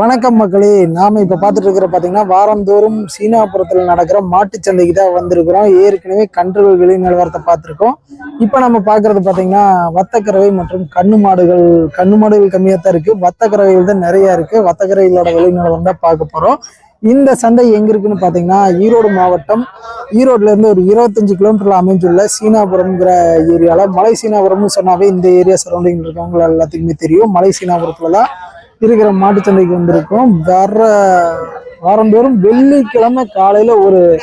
வணக்கம் மக்களே. நாம இப்ப பாத்துட்டு இருக்கிற பாத்தீங்கன்னா வாரந்தோறும் சீனாபுரத்துல நடக்கிற மாட்டுச் சந்தைக்கு தான் வந்திருக்கிறோம். ஏற்கனவே கன்றுகள் விலை நிலவரத்தை பார்த்திருக்கோம். இப்ப நம்ம பாக்குறது பாத்தீங்கன்னா வத்தக்கறவை மற்றும் கண்ணு மாடுகள் கண்ணு மாடுகள் கம்மியா தான் இருக்கு. வத்தக்கறவைகள் தான் நிறைய இருக்கு. வத்தக்கறவைகளோட விலை நிலவரம் தான் பார்க்க போறோம். இந்த சந்தை எங்க இருக்குன்னு பாத்தீங்கன்னா ஈரோடு மாவட்டம். ஈரோட்ல இருந்து ஒரு இருபத்தஞ்சு கிலோமீட்டர்ல அமைஞ்சுள்ள சீனாபுரம்ங்கிற ஏரியால மலை சீனாபுரம்னு சொன்னாவே இந்த ஏரியா சரௌண்டிங் இருக்கவங்க எல்லாத்துக்குமே தெரியும். மலை சீனாபுரத்துல தான் இருக்கிற மாட்டுச்சந்தைக்கு வந்திருக்கோம். வர்ற வாரந்தோறும் வெள்ளிக்கிழமை காலையில் ஒரு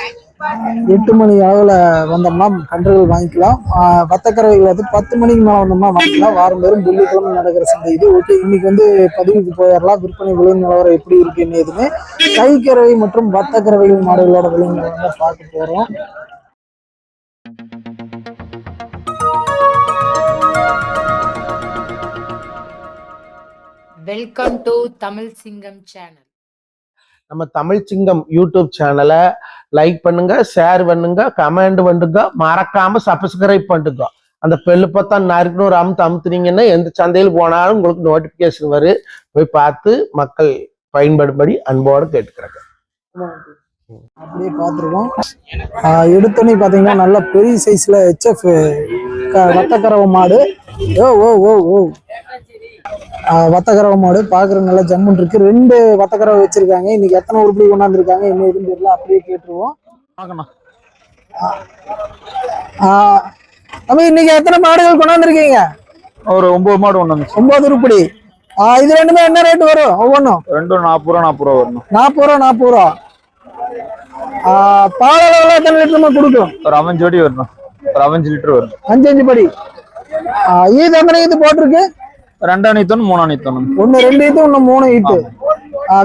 எட்டு மணி அளவில் வந்தோம்னா கன்றுகள் வாங்கிக்கலாம். ஆஹ் வந்து பத்து மணிக்கு மேலே வந்தோம்னா வாங்கிக்கலாம். வாரந்தோறும் வெள்ளிக்கிழமை நடக்கிற சந்தை இது. ஓகே இன்னைக்கு வந்து பதிவுக்கு போயிடலாம். விற்பனை விலை நிலவரம் எப்படி இருக்குன்னு எதுவுமே கைக்கறவை மற்றும் வத்தக்கரவைகள் மாடுகளோட விலை நிலவரம் போகிறோம் Thank you. Welcome to Tamil Singam channel நம்ம தமிழ் சிங்கம் யூடியூப் சேனலை லைக் பண்ணுங்க ஷேர் பண்ணுங்க கமெண்ட் பண்ணுங்க மறக்காம சப்ஸ்கிரைப் பண்ணுங்க. அந்த பெல்லு பார்த்தா நறுக்குன்னு ஒரு அமுத்து அமுத்துனீங்கன்னா எந்த சந்தையில் போனாலும் உங்களுக்கு நோட்டிபிகேஷன் வரும் போய் பார்த்து மக்கள் பயன்படும்படி அன்போடு கேட்டுக்கிறாங்க. அப்படியே பார்த்துருக்கோம் ஆஹ் எடுத்தோன்னே பார்த்தீங்கன்னா நல்ல பெரிய சைஸ்ல ஹெச்எஃப் வத்தக்கறவை மாடு. ஓ ஓ ஓ ஓ. ஆஹ் வத்தக்கறவை மாடு பார்க்குற நல்லா ஜம்முன் இருக்கு. ரெண்டு வத்தக்கறவை வச்சிருக்காங்க. இன்னைக்கு எத்தனை உருப்படி கொண்டாந்துருக்காங்க என்ன எதுவும் தெரியல. அப்படியே கேட்டுருவோம். தம்பி இன்னைக்கு எத்தனை மாடுகள் கொண்டாந்துருக்கீங்க? ஒரு ஒன்பது மாடு வந்துச்சு. ஒன்பது உருப்படி. இது ரெண்டுமே என்ன ரேட் வரும்? ஒவ்வொன்றும்? ரெண்டும் நாற்பது ரூபா நாற்பது ரூபா வரணும். நாற்பது ரூபா நாற்பது ரூபா. பால் அளவுல எத்தனை லிட்டருமா கொடுக்கும்? ஒரு அவஞ்சு ஜோடி வரணும். ஒரு அவஞ்சு லிட்டர் வரும் அஞ்சு அஞ்சு படி. ஈத் எத்தனை ஈத்து போட்டிருக்கு? ரெண்டாம் நீத்தணும் மூணாம் நீத்தணும் ஒன்னு ரெண்டு ஈத்து ஒன்னு மூணு ஈத்து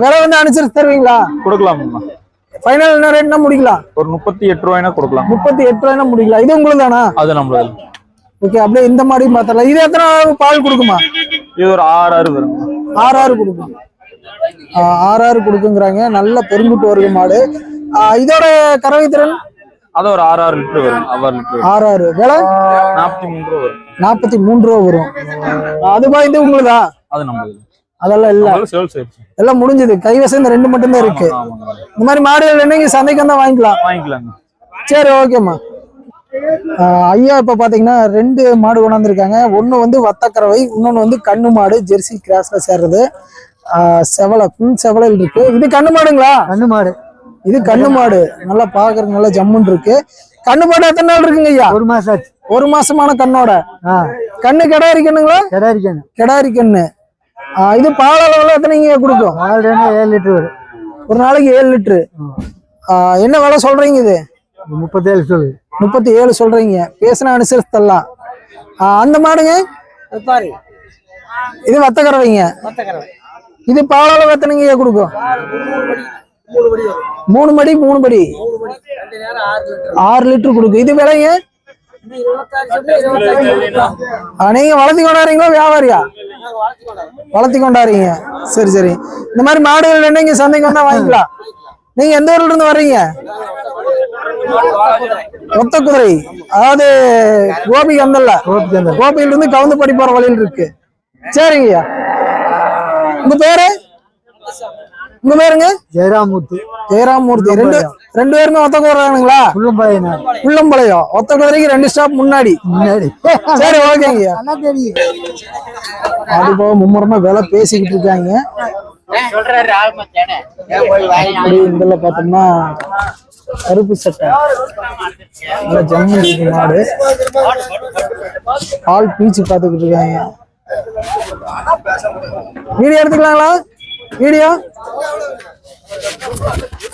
விலை வந்து அனுசரிச்சு தருவீங்களா? கொடுக்கலாம் ஃபைனல் என்ன ரேட்னா முடிக்கலாம் ஒரு முப்பத்தி எட்டு ரூபாய்னா கொடுக்கலாம். முப்பத்தி எட்டு ரூபாய்னா முடிக்கலாம் இது உங்களுக்கு தானா அது நம்மளது. ஓகே அப்படியே இந்த மாடியும் பார்த்தலாம் இது எத்தனை பால் கொடுக்குமா? இது ஒரு ஆறு ஆறு வரும். ஆறு ஆறு கொடுக்கும்? ஆறு ஆறு கொடுக்குங்கிறாங்க. நல்ல பெருங்குட்டு வருது மாடு. இதோட கறவை திறன்? அது ஒரு ஆறு ஆறு லிட்டர் வரும். ஆறு லிட்டர் ஆறு ஆறு. விலை? நாற்பத்தி மூணு ரூபா வரும். நாற்பத்தி மூணு ரூபா வரும். அது பாய்ந்து உங்களுதா? அது நம்மளது. அதெல்லாம் இல்ல. எல்லாம் முடிஞ்சது. கைவசம் இந்த ரெண்டு மட்டும்தான் இருக்கு. இந்த மாதிரி மாடுகள் என்னங்க சந்தைக்கு வந்தா வாங்கிக்கலாம். வாங்கிக்கலாங்க. சரி ஓகேம்மா ஐயா இப்ப பாத்தீங்கன்னா ரெண்டு மாடு கொண்டாந்துருக்காங்க. ஒண்ணு வந்து வத்தக்கறவை இன்னொன்னு வந்து கண்ணு மாடு ஜெர்சி கிராஸ்ல சேர்றது. செவலை ஃபுல் செவலையில் இருக்கு. இது கண்ணு மாடுங்களா? கண்ணு மாடு. இது கண்ணு மாடு. நல்லா பாக்குறதுக்கு நல்லா ஜம்முன்னு இருக்கு. கண்ணு மாடு எத்தனை நாள் இருக்குங்க ஐயா? ஒரு மாசம் ஆச்சு. ஒரு மாசமான கண்ணோட. ஆ. கண்ணு கிடாரி கண்ணுங்களா கிடாரி கண்ணு கிடாரி கண்ணு இது பால் அளவுல எத்தனைங்க கொடுக்கும்? பால் ஏழு லிட்டர் வரும். ஒரு நாளைக்கு ஏழு லிட்டரு. என்ன விலை சொல்றீங்க இது? முப்பத்தேழு சொல்லு. முப்பத்தி ஏழு சொல்றீங்க. பேசின அனுசரிச்சு தரலாம் அந்த மாடுங்க? இது வத்தக்கறவைங்க இது பாலால எத்தனைங்க கொடுக்கும்? மூணு மடி மூணு படி ஆறு லிட்டர் கொடுக்கும். இது விலைங்க? நீங்க வளர்த்தி கொண்டாடுறீங்களா வியாபாரியா? வளர்த்தி கொண்டாடுறீங்க. சரி சரி. இந்த மாதிரி மாடுகள் என்னங்க சந்தைக்கு வந்தா வாங்கிக்கலாம். நீங்க எந்த ஊர்ல இருந்து வர்றீங்க? ஒத்த குதிரை. அதாவது கோபி கந்தல்ல. கோபியில இருந்து கவுந்து படி போற வழியில் இருக்கு. சரிங்கய்யா. உங்க பேரு? உங்க பேருங்க ஜெயராமூர்த்தி. ஜெயராமூர்த்தி. ரெண்டு ரெண்டு பேருமே ஒத்த குதிரைங்களா புள்ளம்பாளையம் உள்ளம்பாளையம். ஒத்த குதிரைக்கு ரெண்டு ஸ்டாப் முன்னாடி. முன்னாடி. சரி தெரியும் அது போக மும்முரமா விலை பேசிக்கிட்டு இருக்காங்க. இதுல பார்த்தோம்னா கருப்பு சட்டை. நல்லா ஜம்மு மாடு பால் பீச்சு பார்த்துக்கிட்டு இருக்காங்க. வீடியோ எடுத்துக்கலாங்களா? வீடியோ?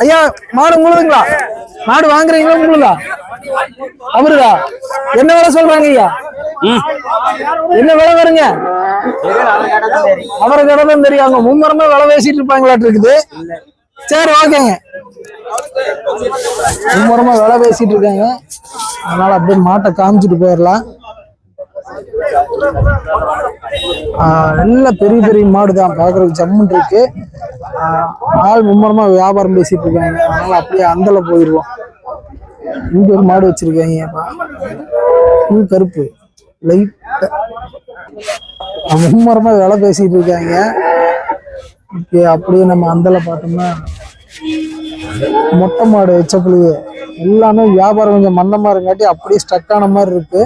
ஐயா மாடு உங்களுதுங்களா? மாடு வாங்குறீங்களா உங்களுதா? அவருதா? என்ன விலை சொல்றாங்க ஐயா? என்ன விலை வருங்க? அவரை கடை தான் தெரியும் அவங்க மும்மரமா விலை பேசிட்டு இருப்பாங்களாட்டு இருக்குது. சரி ஓகேங்க. மும்மரமா விலை பேசிட்டு இருக்காங்க. அதனால அப்படியே மாட்டை காமிச்சிட்டு போயிடலாம். நல்ல பெரிய பெரிய மாடு தான் பாக்குறதுக்கு ஜம்முன் இருக்கு. ஆள் மும்மரமா வியாபாரம் பேசிட்டு இருக்காங்க. அதனால அப்படியே அந்தல போயிடுவோம் இங்க ஒரு மாடு வச்சிருக்காங்கப்பா பூ கருப்பு. லைட் மும்மரமா வேலை பேசிட்டு இருக்காங்க. ஓகே அப்படியே நம்ம அந்தல பார்த்தோம்னா மொட்டை மாடு எச்சப்புளியே எல்லாமே வியாபாரம் கொஞ்சம் மந்தமா இருங்காட்டி அப்படியே ஸ்டக் ஆன மாதிரி இருக்கு.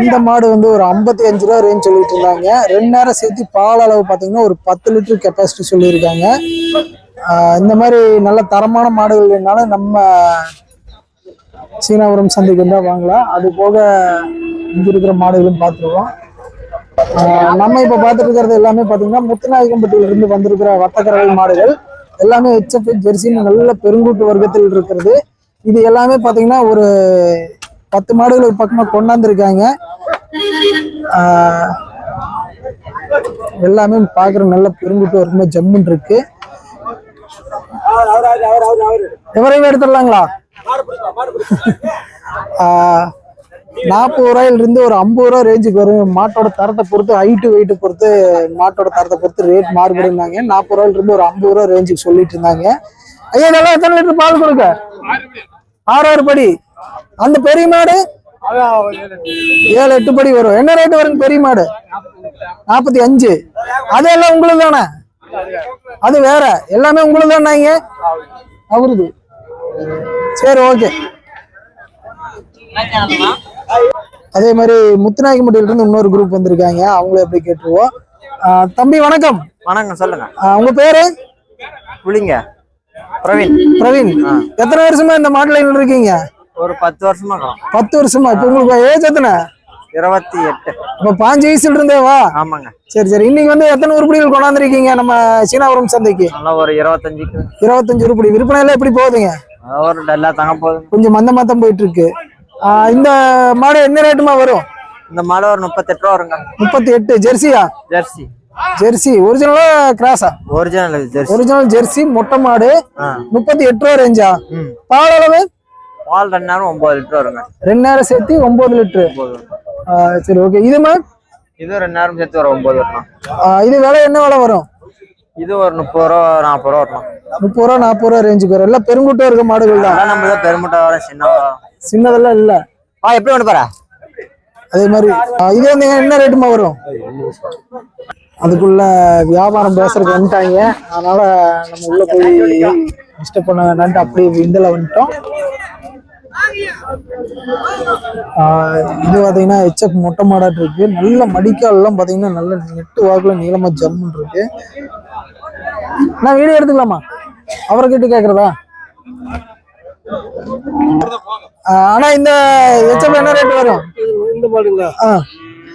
இந்த மாடு வந்து ஒரு ஐம்பத்தி அஞ்சு ரூபா ரேஞ்ச் சொல்லிட்டு இருந்தாங்க ரெண்டு நேரம் சேர்த்து பால் அளவு பார்த்தீங்கன்னா ஒரு பத்து லிட்டர் கெப்பாசிட்டி சொல்லியிருக்காங்க. இந்த மாதிரி நல்ல தரமான மாடுகள் வேணாலும் நம்ம சீனாபுரம் சந்தைக்கு வந்தால் வாங்கலாம். அது போக இங்க இருக்கிற மாடுகளும் பார்த்துருவோம். நம்ம இப்ப பார்த்துட்டு இருக்கிறது எல்லாமே பாத்தீங்கன்னா முத்துநாயக்கம்பட்டியில இருந்து வந்திருக்கிற வட்டக்கரவை மாடுகள். எல்லாமே ஹெச்எஃப் ஜெர்சின்னு நல்ல பெருங்கூட்டு வர்க்கத்தில் இருக்கிறது. இது எல்லாமே பாத்தீங்கன்னா ஒரு பத்து மாடுகள் ஒரு பக்கமா கொண்டாந்துருக்காங்க. எல்லாமே பாக்குற நல்ல பெருங்குட்டு வர்க்கமா ஜம்முன் இருக்கு. எவரையும் எடுத்துடலாங்களா நாற்பது ரூபாயில இருந்து ஒரு ஐம்பது ரூபா ரேஞ்சுக்கு வரும். மாட்டோட தரத்தை பொறுத்து ஹைட்டு வெயிட்டு பொறுத்து மாட்டோட தரத்தை பொறுத்து ரேட் மாறுபடுனாங்க நாற்பது ரூபாயில இருந்து ஒரு ஐம்பது ரூபா ரேஞ்சுக்கு சொல்லிட்டு இருந்தாங்க. ஐயா இதெல்லாம் எத்தனை லிட்டர் பால் கொடுக்க? ஆறு ஆறு படி. அந்த பெரிய மாடு? ஏழு எட்டு படி வரும். என்ன ரேட் வருங்க பெரிய மாடு? நாற்பத்தி அஞ்சு. அதெல்லாம் உங்களுக்கு தானே? அது வேற. எல்லாமே உங்களுக்கு தானாங்க அவருது. சரி ஓகே அதே மாதிரி முத்துநாயக்கம்பட்டியில இருந்து இன்னொரு குரூப் வந்திருக்காங்க. அவங்கள எப்படி கேட்டுருவோம். ஆஹ் தம்பி வணக்கம். வணக்கம் சொல்லுங்க. ஆஹ் உங்க பேரு? புளிங்க பிரவீன். பிரவீன். எத்தனை வருஷமா இந்த மாட்டு லைன்ல இருக்கீங்க? ஒரு பத்து வருஷமா பத்து வருஷமா? இப்ப உங்களுக்கு ஏஜ் எத்தனை? இருபத்தி எட்டு. அப்ப பாஞ்சு வயசுல இருந்தே வா. ஆமாங்க. சரி சரி. இன்னைக்கு வந்து எத்தனை உருப்படிகள் கொண்டாந்துருக்கீங்க நம்ம சீனாபுரம் சந்தைக்கு? ஒரு இருபத்தஞ்சுக்கு. இருபத்தஞ்சு உருப்படி. விற்பனை எல்லாம் எப்படி போகுதுங்க? ஒரு டல்லா தங்க போதும் கொஞ்சம் மந்த மத்தம் போயிட்டு இருக்கு இந்த மாடு என்ன ரேட்டுமா வரும்? இந்த மாலை ஒரு முப்பத்தெட்டு ரூபா வருங்க. முப்பத்தி எட்டு ஜெர்சியா? ஜெர்சி. ஜெர்சி. ஒரிஜினலா கிராஸா? Original original Jersey. மொட்டை மாடு. முப்பத்தி எட்டு ரூபா ரேஞ்சா பால் அளவு? பால் ரெண்டு நேரம் ஒன்பது லிட்டர் வருங்க. ரெண்டு நேரம் சேர்த்து ஒன்பது லிட்டரு. சரி ஓகே இது மா இது ரெண்டு நேரம் சேர்த்து ஒரு ஒன்பது வரலாம் இது விலை என்ன விலை வரும்? இது ஒரு முப்பது ரூபா நாற்பது ரூபா வரலாம் முப்பது ரூபா நாற்பது ரூபா ரேஞ்சுக்கு வரும். எல்லாம் பெருங்குட்டம் இருக்க மாடுகள் தான் நம்ம தான் பெருமுட்டை வர சின்ன சின்னதெல்லாம் இல்ல. ஆ எப்படி ஒன்று பாரு அதே மாதிரி இது வந்து என்ன ரேட்டுமா வரும்? அதுக்குள்ள வியாபாரம் பேசுறதுக்கு வந்துட்டாங்க. அதனால நம்ம உள்ள போய் டிஸ்டர்ப் பண்ண வேண்டாம்ட்டு அப்படியே இதில் வந்துட்டோம். இது பாத்தீங்கன்னா ஹெச்எஃப் மொட்டை மாடாட்டு இருக்கு. நல்ல மடிக்கால் எல்லாம் பாத்தீங்கன்னா நல்ல நெட்டு வாக்குல நீளமா ஜம்முன்னு இருக்கு நான் வீடியோ எடுத்துக்கலாமா? அவரை கேட்டு கேக்குறதா? ஆஹ் ஆனா இந்த ஹெச்எஃப் என்ன ரேட் வரும்? இந்த மாடுங்களா? ஆ.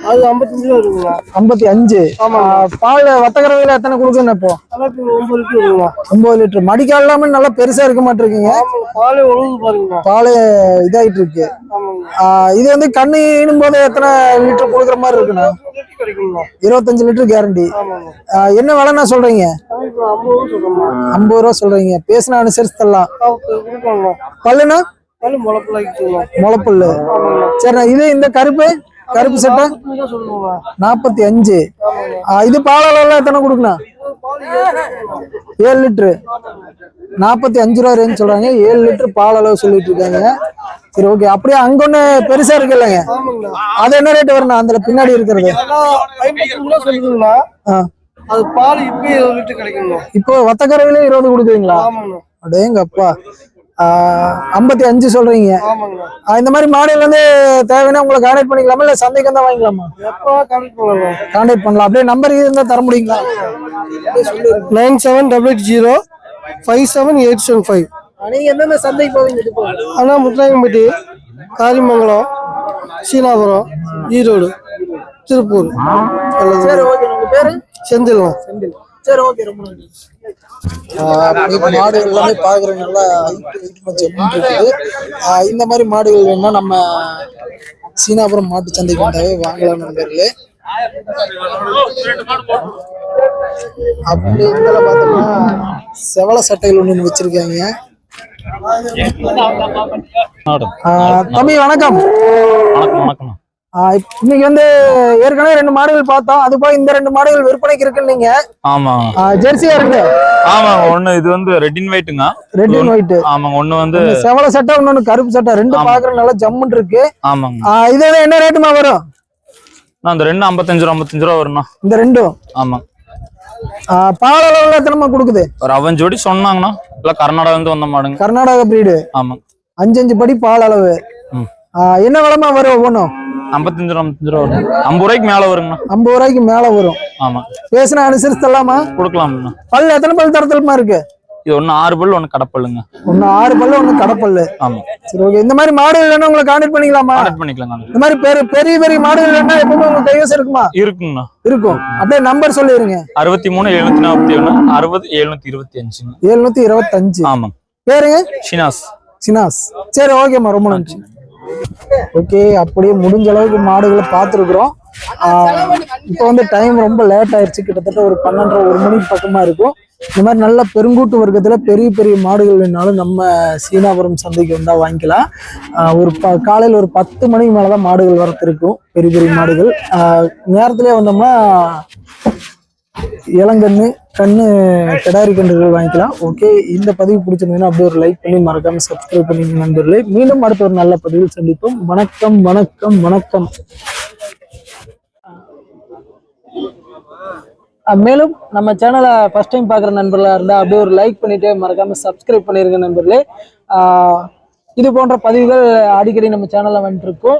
அது ஐம்பத்தஞ்சு ரூபா இருக்குங்களா ஐம்பத்தி அஞ்சு பால் வத்தக்கரவையில எத்தனை கொடுக்குன்னு இப்போ? ஒன்பது லிட்டர் இருக்குங்களா ஒன்பது லிட்டர். மடிக்கால் இல்லாம நல்லா பெருசா இருக்க மாட்டிருக்கீங்க. பாலே ஒழுங்கு பாருங்கண்ணா பால் இதாயிட்டு இருக்கு இது வந்து கண்ணு ஈனும் போது எத்தனை லிட்டர் கொடுக்குற மாதிரி இருக்குண்ணா? இருபத்தஞ்சு லிட்டர் கேரண்டி என்ன விலைண்ணா சொல்றீங்க? ஐம்பது ரூபா சொல்றீங்க. பேசின அனுசரிச்சு தரலாம் பல்லுண்ணா? பல்லு முளப்பிள்ளாக்கிங்களா முளப்பல்லு. சரிண்ணா இது இந்த கருப்பு? கருப்பு சட்டை? நாற்பத்தி அஞ்சு இது பால் அளவுலாம் எத்தனை கொடுக்கணும்? ஏழு லிட்டரு நாற்பத்தி அஞ்சு ரூபா ரேஞ்ச் சொல்றாங்க. ஏழு லிட்டர் பால் அளவு சொல்லிட்டு இருக்காங்க. சரி ஓகே அப்படியே அங்க ஒண்ணு பெருசா இருக்கு இல்லைங்க? அது என்ன ரேட் வரணும் அந்த பின்னாடி இருக்கிறது. அது பால் இப்போ லிட்டர் இப்போ வத்தக்கரையில இருபது கொடுக்குறீங்களா? ஆமாங்கண்ணா. அடேங்க அப்பா ஐம்பத்தி அஞ்சு சொல்றீங்க. இந்த மாதிரி மாடல் வந்து தேவைன்னா உங்களை கான்டாக்ட் பண்ணிக்கலாமா? இல்ல சந்தைக்கு வந்தா வாங்கிக்கலாமா? எப்போ கனெக்ட் பண்ணலாம்? கான்டாக்ட் பண்ணலாம். அப்படியே நம்பர் இருந்தா தர முடியுங்களா? Nine seven double eight zero five seven eight seven five. நீங்க எந்தெந்த சந்தைக்கு போவீங்க? அண்ணா முத்தாயம்பட்டி காரிமங்கலம் சீனாபுரம் ஈரோடு திருப்பூர். சரி ஓகே. உங்க பேரு? செந்தில்ண்ணா. சரி ஓகே ரொம்ப நன்றி. மாடுகள் எல்லாமே பாக்குற நல்லா இந்த மாதிரி மாடுகள் வேணும்னா நம்ம சீனாபுரம் மாட்டு சந்தைக்கு வந்தாவே வாங்கலாம் நண்பர்களே. அப்படி இருந்தால பார்த்தோம்னா செவல சட்டைகள் ஒன்று வச்சிருக்காங்க. ஆஹ் தம்பி வணக்கம். வணக்கம் வணக்கம். இன்னைக்கு வந்து ஏற்கனவே ரெண்டு மாடுகள் பார்த்தோம். அது போய் இந்த ரெண்டு மாடுகள் விற்பனைக்கு இருக்குன்னு நீங்க ஆமாங்க ஜெர்சியா இருக்கு. ஆமாங்க ஒண்ணு இது வந்து ரெட் அண்ட் ஒயிட்டுங்க ரெட் அண்ட் ஒயிட் ஆமாங்க ஒண்ணு வந்து செவல சட்டை இன்னொன்னு கருப்பு சட்டை. ரெண்டு ஆமா. பாக்குற நல்லா ஜம்முன்னு இருக்கு. ஆமாங்க. இது என்ன ரேட்டுமா வரும்? நான் அந்த ரெண்டு ஐம்பத்தஞ்சு ரூபா ஐம்பத்தஞ்சு ரூபா வரும்ண்ணா. இந்த ரெண்டும் ஆமா. பால் அளவுல எத்தனைமா கொடுக்குது? ஒரு அவன் ஜோடி சொன்னாங்கண்ணா. இல்ல கர்நாடகா வந்து வந்த மாடுங்க. கர்நாடகா பிரீடு ஆமா அஞ்சு அஞ்சு படி பால் அளவு. என்ன விலமா வரும் ஒவ்வொன்றும்? ஐம்பத்தஞ்சு ரூபா ஐம்பத்தஞ்சு ரூபா வரும். ஐம்பது ரூபாய்க்கு மேல வருங்கண்ணா. ஐம்பது ரூபாய்க்கு மேல வரும். ஆமா. பேசினா அனுசரிச்சு தரலாமா கொடுக்கலாம்ண்ணா. பல்லு எத்தனை பல் தரத்துலமா இருக்கு? இது ஒண்ணு ஆறு பல் ஒண்ணு கடப்பல்லுங்க. ஒன்னு ஆறு பல்லு ஒன்னு கடப்பல்லு. ஆமா. சரி ஓகே இந்த மாதிரி மாடுகள் வேணா உங்களை கான்டாக்ட் பண்ணிக்கலாமா? கான்டாக்ட் பண்ணிக்கலாங்க இந்த மாதிரி பெரிய பெரிய பெரிய மாடுகள் வேணா எப்பவுமே உங்க கைவசம் இருக்குமா? இருக்குங்கண்ணா. இருக்கும். அப்படியே நம்பர் சொல்லிருங்க. அறுபத்தி மூணு எழுநூத்தி நாற்பத்தி ஒண்ணு அறுபது எழுநூத்தி இருபத்தி அஞ்சுங்க எழுநூத்தி இருபத்தஞ்சு. ஆமாங்க. பேருங்க? ஷினாஸ். சினாஸ் சரி ஓகேம்மா ரொம்ப நன்றி. ஓகே அப்படியே முடிஞ்ச அளவுக்கு மாடுகளை பார்த்துருக்குறோம். இப்போ வந்து டைம் ரொம்ப லேட் ஆயிடுச்சு கிட்டத்தட்ட ஒரு பன்னெண்டரை ஒரு மணிக்கு பக்கமாக இருக்கும். இந்த மாதிரி நல்ல பெருங்கூட்டு வர்க்கத்தில் பெரிய பெரிய மாடுகள் வேணாலும் நம்ம சீனாபுரம் சந்தைக்கு வந்தால் வாங்கிக்கலாம். ஒரு ப காலையில் ஒரு பத்து மணிக்கு மேலே தான் மாடுகள் வரத்து இருக்கும். பெரிய பெரிய மாடுகள். நேரத்துலேயே நேரத்திலே வந்தோம்னா இளங்கண்ணு கண்ணு கிடாரி கன்றுகள் வாங்கிக்கலாம். ஓகே இந்த பதிவு பிடிச்சிருந்ததுன்னா அப்படியே ஒரு லைக் பண்ணி மறக்காம சப்ஸ்கிரைப் பண்ணிங்க நண்பர்களே. மீண்டும் அடுத்த ஒரு நல்ல பதிவில் சந்திப்போம். வணக்கம் வணக்கம் வணக்கம். மேலும் நம்ம சேனலை ஃபர்ஸ்ட் டைம் பார்க்குற நண்பர்களாக இருந்தால் அப்படியே ஒரு லைக் பண்ணிவிட்டு மறக்காமல் சப்ஸ்கிரைப் பண்ணியிருங்க நண்பர்களே. இது போன்ற பதிவுகள் அடிக்கடி நம்ம சேனலில் வந்துட்டுருக்கோம்